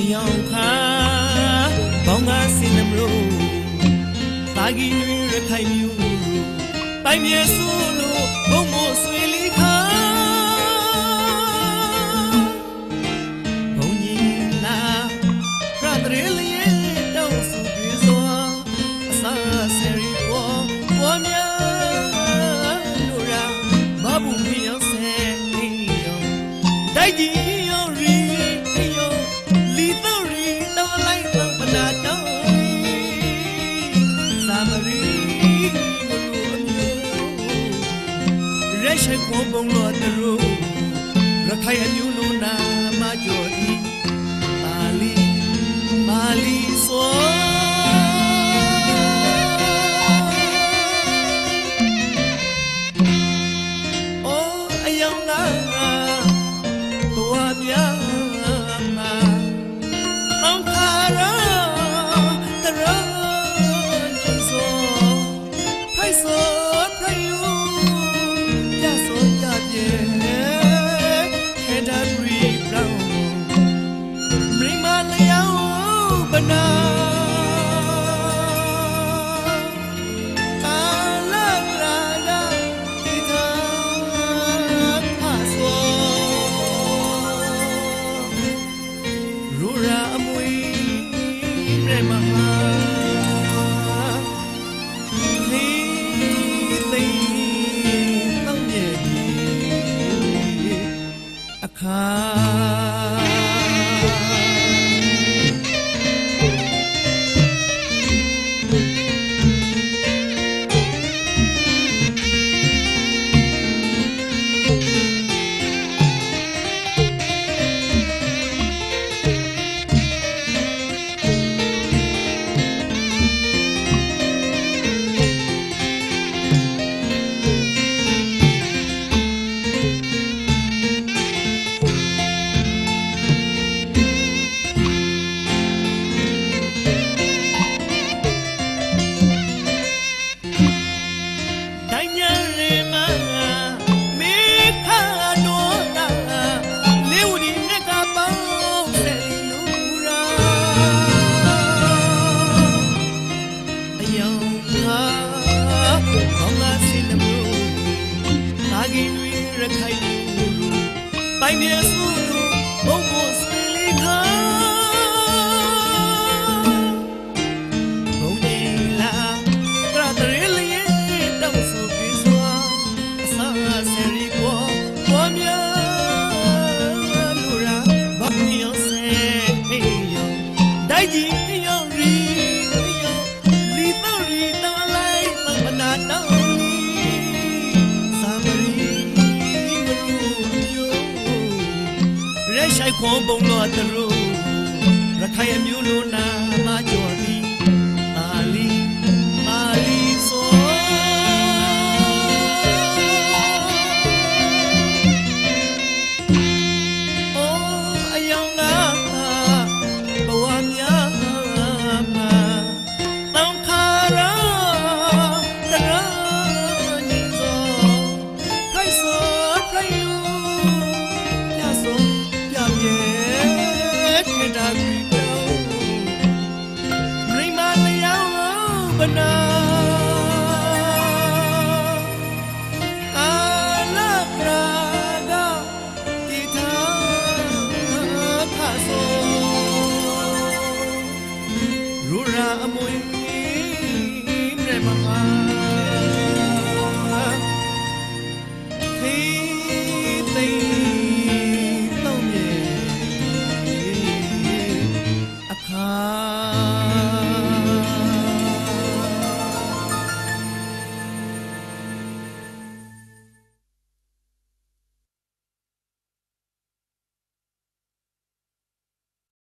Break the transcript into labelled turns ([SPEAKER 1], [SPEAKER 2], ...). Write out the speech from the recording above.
[SPEAKER 1] အယောင်ခါဘောင်းကစင်နမလို့တာဂီရခိုင်မြူတိုင်မြေဆူလို့ဘုံမို့ဆွေလီခါဘုံကြီးလာရတရေလျေတောင်းစုပြေစွာအစာဆယ်ရီပေါ်ပေါ်များလို့ရာမဘူးမြေရောက်ဆယ်နေရောတိုက်ကြီး ရက်ရှိခေါ်ပုံလို့တရူရခိုင်အမျိုးလုံးနာမကျော်ဒီမာလီမာလီဆို ရူရာအမွေရမဟာခေသိတောင်းရဲ့ဒီအခါ အယောင်ဟာကောင်းလာစင်နမလို့တာဂီတွေရခိုင်လူပိုင်မြေစုလို့ဘုံဘုံဆွေလေးခါဘုံကြီးလာတရတရလေးတောင်းဆိုပြီးစွာအစာဆယ်ရီပေါ်ပေါ်များလူရာဘာမီယောဆယ်ဟေးယောဒိုင်ကြီး ရဲရှိုက်ခွန်ပုံတော်တရူရခိုင်အမျိုးလိုနာမကျော်